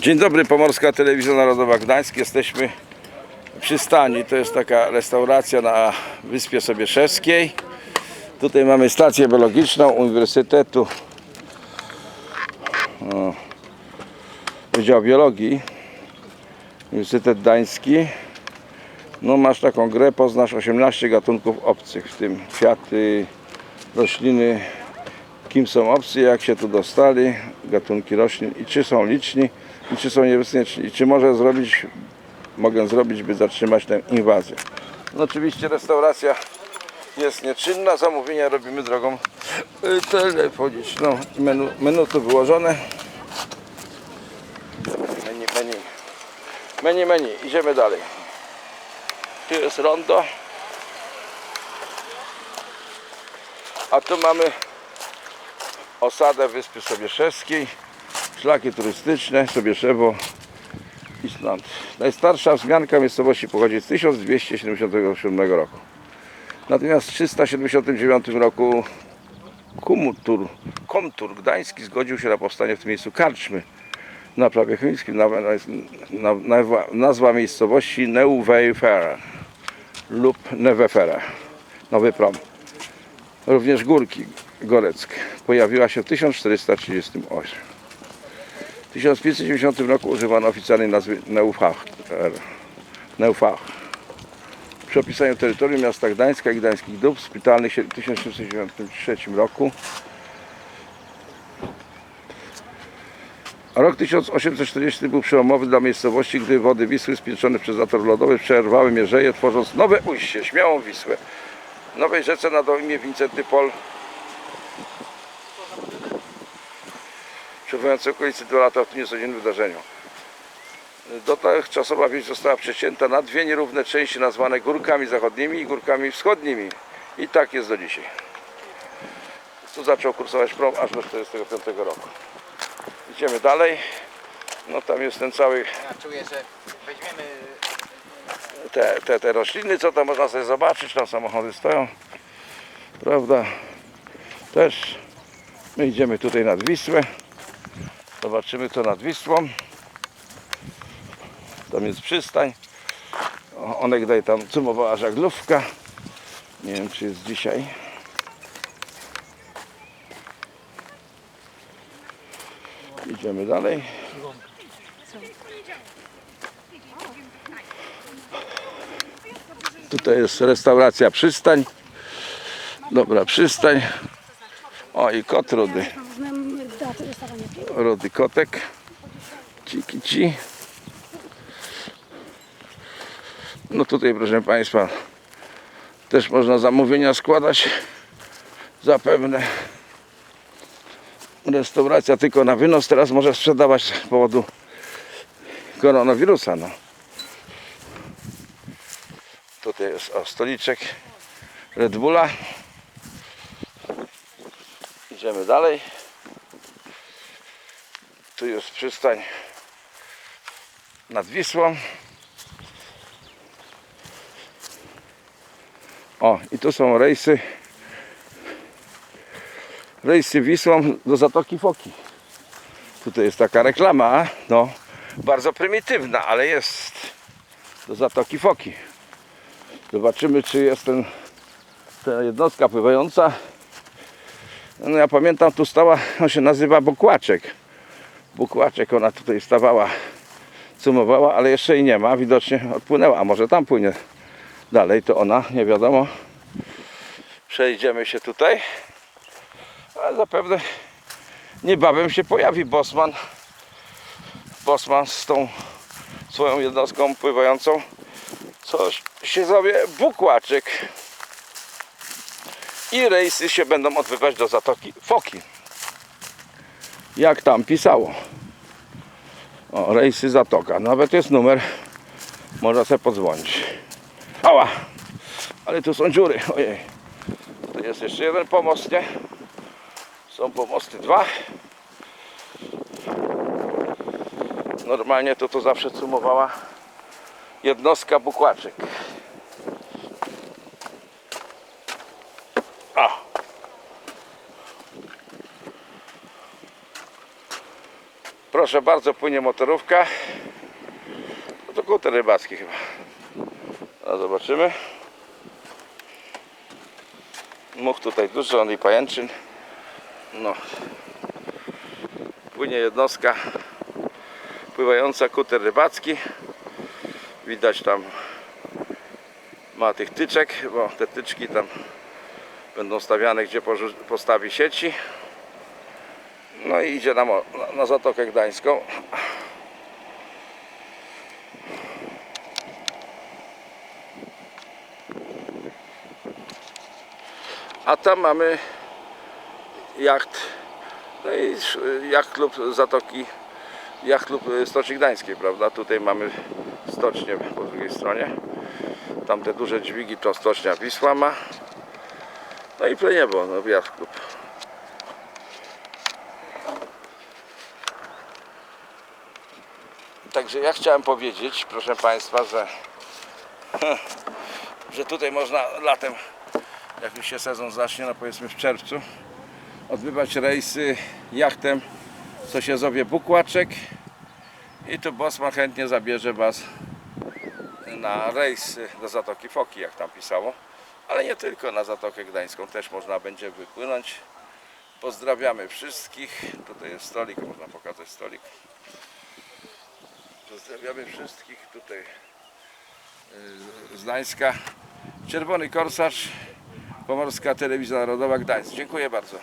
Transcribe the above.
Dzień dobry, Pomorska Telewizja Narodowa Gdańsk. Jesteśmy przy stani. To jest taka restauracja na Wyspie Sobieszewskiej. Tutaj mamy stację biologiczną Uniwersytetu Wydział Biologii Uniwersytet Gdański. No masz taką grę, poznasz 18 gatunków obcych, w tym kwiaty, rośliny, kim są obcy, jak się tu dostali, gatunki roślin i czy są liczni i czy są niebezpieczni czy może zrobić, mogę zrobić, by zatrzymać tę inwazję. No oczywiście restauracja jest nieczynna, zamówienia robimy drogą y, telefoniczną. Menu, menu tu wyłożone. Menu, menu. Menu, menu. Idziemy dalej. Tu jest rondo. A tu mamy osadę Wyspy Sobieszewskiej, szlaki turystyczne, Sobieszewo, Island. Najstarsza wzmianka miejscowości pochodzi z 1277 roku. Natomiast w 379 roku Kumutur, Komtur Gdański zgodził się na powstanie w tym miejscu karczmy na prawie chińskim. Nazwa, na- nazwa, nazwa miejscowości Neuweifera lub Nevefera, Nowy Prom. Również Górki Goreck pojawiła się w 1438. W 1590 roku używano oficjalnej nazwy Neufach. Neufach. Przy opisaniu terytorium miasta Gdańska i Gdańskich Dób szpitalnych w 1793 roku. Rok 1840 był przełomowy dla miejscowości, gdy wody Wisły spieczone przez zator lodowy przerwały mierzeje, tworząc nowe ujście, śmiałą Wisłę. Nowej rzece nadał imię Wincenty Pol. Przebywający okolicy dwa lata w tym niecodziennym wydarzeniu. Dotychczasowa wieś została przecięta na dwie nierówne części nazwane górkami zachodnimi i górkami wschodnimi. I tak jest do dzisiaj. Tu zaczął kursować prom aż do 1945 roku. Idziemy dalej. No tam jest ten cały Ja czuję, że weźmiemy te, te, te rośliny, co tam można sobie zobaczyć, tam samochody stoją, prawda, też my idziemy tutaj nad Wisłę, zobaczymy to nad Wisłą, tam jest przystań, onegdaj tam cumowała żaglówka, nie wiem czy jest dzisiaj, idziemy dalej. Tutaj jest restauracja przystań. Dobra, przystań. O i kot rudy. Rudy kotek. Ciki ci. No tutaj proszę Państwa też można zamówienia składać. Zapewne restauracja tylko na wynos teraz może sprzedawać z powodu koronawirusa. No. Tutaj jest o, stoliczek Red Bulla. Idziemy dalej. Tu jest przystań nad Wisłą. O, i tu są rejsy. Rejsy Wisłą do Zatoki Foki. Tutaj jest taka reklama, no, bardzo prymitywna, ale jest do Zatoki Foki. Zobaczymy, czy jest ten, ta jednostka pływająca. No ja pamiętam, tu stała, on się nazywa Bukłaczek. Bukłaczek, ona tutaj stawała, cumowała, ale jeszcze jej nie ma. Widocznie odpłynęła, a może tam płynie dalej, to ona, nie wiadomo. Przejdziemy się tutaj. Ale zapewne niebawem się pojawi Bosman. Bosman z tą swoją jednostką pływającą coś się zowie Bukłaczek i rejsy się będą odbywać do Zatoki Foki jak tam pisało? O, rejsy Zatoka. Nawet jest numer. Można sobie podzwonić. Ała! Ale tu są dziury. Ojej. Tu jest jeszcze jeden pomost nie? Są pomosty dwa. Normalnie to to zawsze cumowała jednostka bukłaczek. Proszę bardzo, płynie motorówka. No to kuter rybacki chyba. Zobaczymy. Much tutaj dużo, on i pajęczyn. No. Płynie jednostka pływająca kuter rybacki. Widać tam ma tych tyczek, bo te tyczki tam będą stawiane, gdzie postawi sieci. No i idzie na, na- Zatokę Gdańską. A tam mamy jacht, no i jacht klub Zatoki, jacht klub y, Stoczni Gdańskiej, prawda? Tutaj mamy stocznię po drugiej stronie. Tam te duże dźwigi to stocznia Wisła ma. No i Pleniebo, no jacht klub. Także ja chciałem powiedzieć, proszę Państwa, że, że tutaj można latem, jak już się sezon zacznie, no powiedzmy w czerwcu, odbywać rejsy jachtem w Sosiezowie Bukłaczek i tu Bosman chętnie zabierze Was na rejs do Zatoki Foki, jak tam pisało, ale nie tylko na Zatokę Gdańską, też można będzie wypłynąć. Pozdrawiamy wszystkich. Tutaj jest stolik, można pokazać stolik. Pozdrawiamy wszystkich tutaj y, z Gdańska. Czerwony Korsarz, Pomorska Telewizja Narodowa Gdańsk. Dziękuję bardzo.